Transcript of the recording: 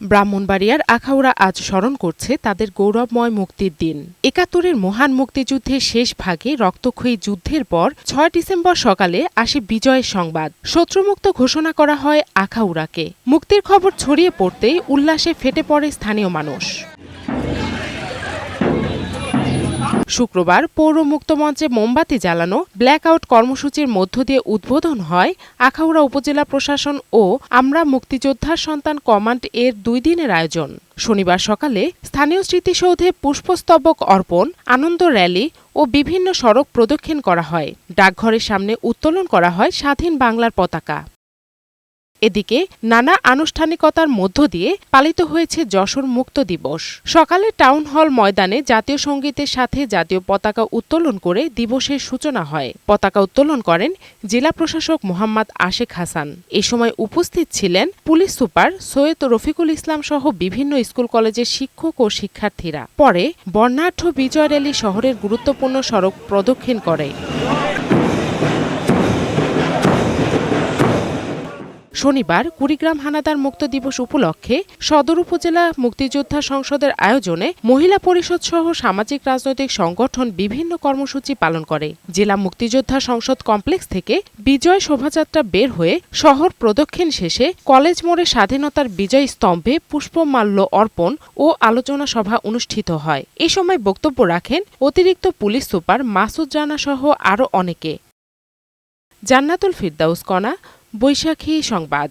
ব্রাহ্মণবাড়িয়ার আখাউড়া আজ স্মরণ করছে তাদের গৌরবময় মুক্তির দিন। একাত্তরের মহান মুক্তিযুদ্ধের শেষ ভাগে রক্তক্ষয়ী যুদ্ধের পর ছয় ডিসেম্বর সকালে আসে বিজয়ের সংবাদ। শত্রুমুক্ত ঘোষণা করা হয় আখাউড়াকে। মুক্তির খবর ছড়িয়ে পড়তেই উল্লাসে ফেটে পড়ে স্থানীয় মানুষ। শুক্রবার পৌর মুক্তমঞ্চে মোমবাতি জ্বালানো ব্ল্যাক আউট কর্মসূচির মধ্য দিয়ে উদ্বোধন হয় আখাউড়া উপজেলা প্রশাসন ও আমরা মুক্তিযোদ্ধার সন্তান কমান্ড এর দুই দিনের আয়োজন। শনিবার সকালে স্থানীয় স্মৃতিসৌধে পুষ্পস্তবক অর্পণ, আনন্দ র্যালি ও বিভিন্ন সড়ক প্রদক্ষিণ করা হয়। ডাকঘরের সামনে উত্তোলন করা হয় স্বাধীন বাংলার পতাকা। এদিকে নানা আনুষ্ঠানিকতার মধ্য দিয়ে পালিত হয়েছে যশোর মুক্ত দিবস। সকালে টাউন হল ময়দানে জাতীয় সঙ্গীতের সাথে জাতীয় পতাকা উত্তোলন করে দিবসের সূচনা হয়। পতাকা উত্তোলন করেন জেলা প্রশাসক মোহাম্মদ আশেক হাসান। এ সময় উপস্থিত ছিলেন পুলিশ সুপার সৈয়দ রফিকুল ইসলাম সহ বিভিন্ন স্কুল কলেজের শিক্ষক ও শিক্ষার্থীরা। পরে বর্ণাঢ্য বিজয় র্যালি শহরের গুরুত্বপূর্ণ সড়ক প্রদক্ষিণ করে। শনিবার কুড়িগ্রাম হানাদার মুক্ত দিবস উপলক্ষে সদর উপজেলা মুক্তিযোদ্ধা সংসদের আয়োজনে মহিলা পরিষদ সহ সামাজিক রাজনৈতিক সংগঠন বিভিন্ন কর্মসূচি পালন করে। জেলা মুক্তিযোদ্ধা সংসদ কমপ্লেক্স থেকে বিজয় শোভাযাত্রা বের হয়ে শহর প্রদক্ষিণ শেষে কলেজ মোড়ে স্বাধীনতার বিজয় স্তম্ভে পুষ্পমাল্য অর্পণ ও আলোচনা সভা অনুষ্ঠিত হয়। এ সময় বক্তব্য রাখেন অতিরিক্ত পুলিশ সুপার মাসুদ রানা সহ আরও অনেকে। জান্নাতুল ফিরদাউস কণা বৈশাখী সংবাদ।